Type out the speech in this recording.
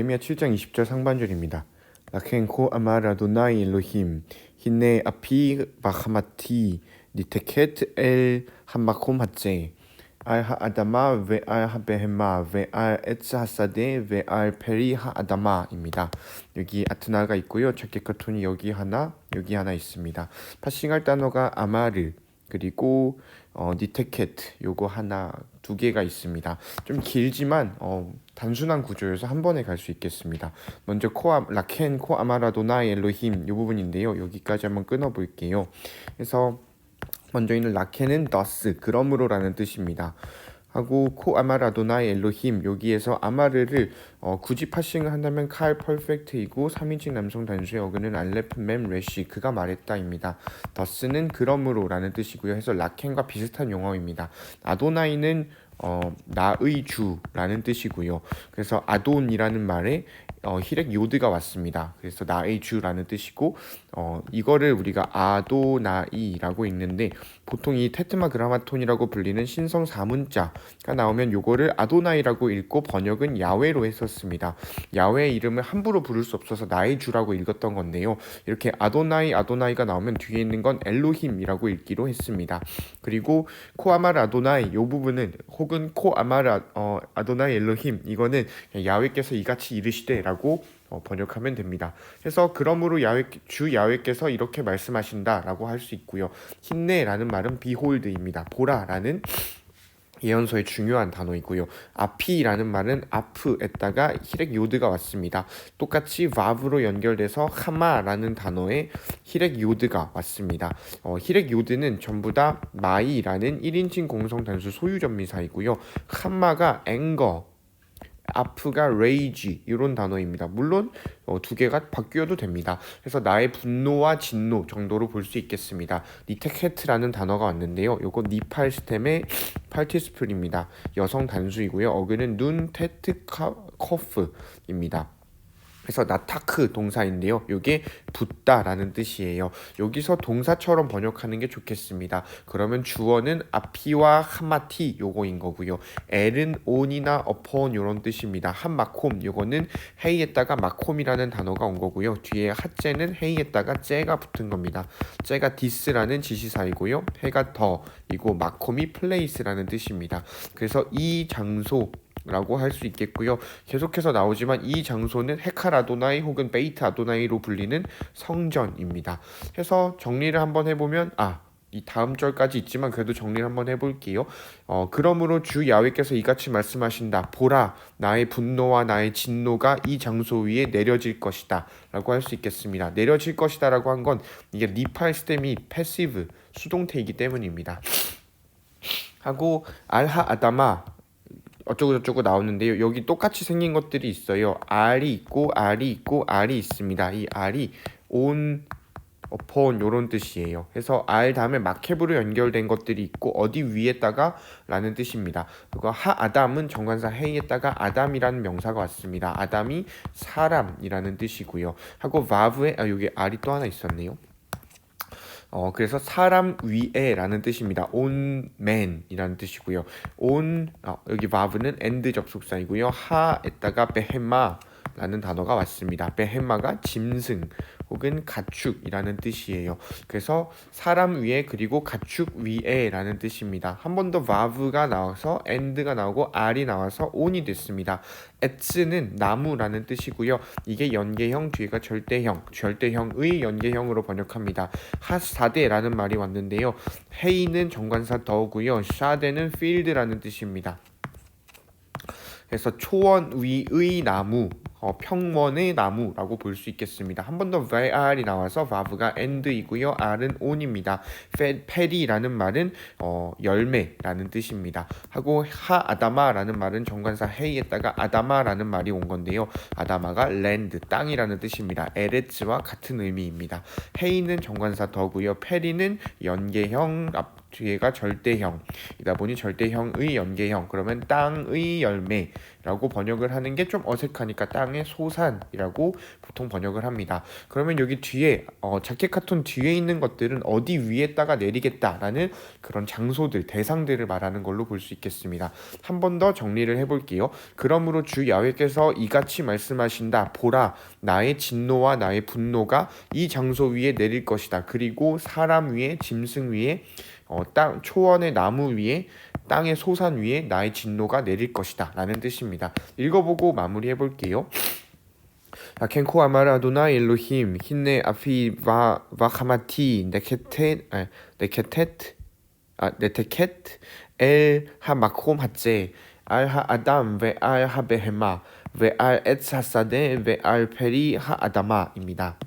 예미야 7장 20절 상반절입니다. 라켄코 아마 라 도나이 엘로힘 히네 아피 바하마티 니테켓 엘 한마콤 하제 알 하 아다마 ve알 하 베헤마 ve알 에츠 하사데 ve알 페리 하 아다마입니다. 여기 아트나가 있고요. 체케카톤이 여기 하나 여기 하나 있습니다. 파싱할 단어가 아마르 그리고 어, 니테켓 요거 하나 두 개가 있습니다. 좀 길지만 어, 단순한 구조여서 한 번에 갈 수 있겠습니다. 먼저 코아 라켄 코아마라도나 엘로힘 요 부분인데요. 여기까지 한번 끊어 볼게요. 그래서 먼저 있는 라켄은 더스 그러므로라는 뜻입니다. 하고 코 아마라도나의 엘로힘 여기에서 아마르를 어, 굳이 파싱을 한다면 칼 퍼펙트이고 3인칭 남성 단수의 어근은 알레프 맴 레시 그가 말했다입니다. 더스는 그러므로라는 뜻이고요. 해서 라켄과 비슷한 용어입니다. 아도나이는 어, 나의 주라는 뜻이고요. 그래서 아돈이라는 말에 어, 히렉 요드가 왔습니다. 그래서 나의 주라는 뜻이고 어, 이거를 우리가 아도나이라고 읽는데 보통 이 테트마 그라마톤이라고 불리는 신성 사문자가 나오면 요거를 아도나이라고 읽고 번역은 야외로 했었습니다. 야외의 이름을 함부로 부를 수 없어서 나의 주라고 읽었던 건데요. 이렇게 아도나이 아도나이가 나오면 뒤에 있는 건 엘로힘이라고 읽기로 했습니다. 그리고 코아마르 아도나이 요 부분은 혹은 코아마르 어, 아도나이 엘로힘 이거는 야외께서 이같이 이르시되 라고 어, 번역하면 됩니다. 그래서 그러므로 야외 주 야외께서 이렇게 말씀하신다 라고 할 수 있고요. 힘내 라는 말은 behold입니다. 보라 라는 예언서의 중요한 단어이고요. 아피라는 말은 아프에다가 히렉 요드가 왔습니다. 똑같이 vav로 연결돼서 하마라는 단어에 히렉 요드가 왔습니다. 어, 히렉 요드는 전부 다 마이라는 1인칭 공성 단수 소유전미사이고요. 하마가 앵거 아프가 rage 이런 단어입니다. 물론 어, 두 개가 바뀌어도 됩니다. 그래서 나의 분노와 진노 정도로 볼 수 있겠습니다. 니테케트라는 단어가 왔는데요. 요거 니팔 스템의 팔티스플입니다. 여성 단수이고요. 어근은 눈 테트 커프입니다. 그래서 나타크 동사인데요. 이게 붙다라는 뜻이에요. 여기서 동사처럼 번역하는 게 좋겠습니다. 그러면 주어는 아피와 하마티 요거인 거고요. 엘은 온이나 upon 요런 뜻입니다. 한마콤 요거는 헤이에다가 마콤이라는 단어가 온 거고요. 뒤에 하째는 헤이에다가 째가 붙은 겁니다. 째가 디스라는 지시사이고요. 해가 더 이고 마콤이 플레이스라는 뜻입니다. 그래서 이 장소 라고 할 수 있겠고요. 계속해서 나오지만 이 장소는 헤칼 아도나이 혹은 베이트 아도나이로 불리는 성전입니다. 해서 정리를 한번 해보면 아. 이 다음 절까지 있지만 그래도 정리를 한번 해볼게요. 어, 그러므로 주 야훼께서 이같이 말씀하신다. 보라, 나의 분노와 나의 진노가 이 장소 위에 내려질 것이다. 라고 할 수 있겠습니다. 내려질 것이다 라고 한 건 이게 리팔 스템이 패시브, 수동태이기 때문입니다. 하고 알하 아다마 어쩌고 저쩌고 나오는데요. 여기 똑같이 생긴 것들이 있어요. R이 있고 R이 있고 R이 있습니다. 이 R이 on, upon 이런 뜻이에요. 그래서 R 다음에 마케브로 연결된 것들이 있고 어디 위에다가 라는 뜻입니다. 그리고 하 아담은 정관사 헤이에다가 아담이라는 명사가 왔습니다. 아담이 사람이라는 뜻이고요. 하고 바브에 아 여기 R이 또 하나 있었네요. 어, 그래서 사람 위에라는 뜻입니다. on man이라는 뜻이고요. on 어, 여기 바브는 end 접속사이고요. 하에다가 베헤마 라는 단어가 왔습니다. 베헤마가 짐승 혹은 가축이라는 뜻이에요. 그래서 사람 위에 그리고 가축 위에 라는 뜻입니다. 한 번더 바브가 나와서 end가 나오고 r이 나와서 on이 됐습니다. 에츠는 나무라는 뜻이고요. 이게 연계형 뒤가 절대형, 절대형의 연계형으로 번역합니다. 하사데라는 말이 왔는데요. 헤이는 정관사 더고요. 샤데는 필드라는 뜻입니다. 그래서 초원 위의 나무 어, 평원의 나무라고 볼 수 있겠습니다. 한 번 더 var이 나와서 vav가 end이고요. r은 on입니다. 페리라는 말은 어, 열매라는 뜻입니다. 하고 하 아다마라는 말은 정관사 헤이에다가 아다마라는 말이 온 건데요. 아다마가 land 땅이라는 뜻입니다. 에레츠와 같은 의미입니다. 헤이는 정관사 더고요. 페리는 연계형 앞 뒤에가 절대형이다 보니 절대형의 연계형 그러면 땅의 열매라고 번역을 하는 게 좀 어색하니까 땅의 소산이라고 보통 번역을 합니다. 그러면 여기 뒤에 어, 자켓 카톤 뒤에 있는 것들은 어디 위에다가 내리겠다라는 그런 장소들 대상들을 말하는 걸로 볼 수 있겠습니다. 한 번 더 정리를 해볼게요. 그러므로 주 야훼께서 이같이 말씀하신다. 보라, 나의 진노와 나의 분노가 이 장소 위에 내릴 것이다. 그리고 사람 위에, 짐승 위에, 어, 땅 초원의 나무 위에 땅의 소산 위에 나의 진노가 내릴 것이다 라는 뜻입니다. 읽어보고 마무리해 볼게요. 켄코 아마라도나 엘로힘 힌네 아피 와 와카마티 네케테 아, 네케테트 아 네테케트 엘 하마콤 하제 알하 아담 웨알 하베헤마 웨알 에츠하사데 웨알 페리 하 아다마입니다.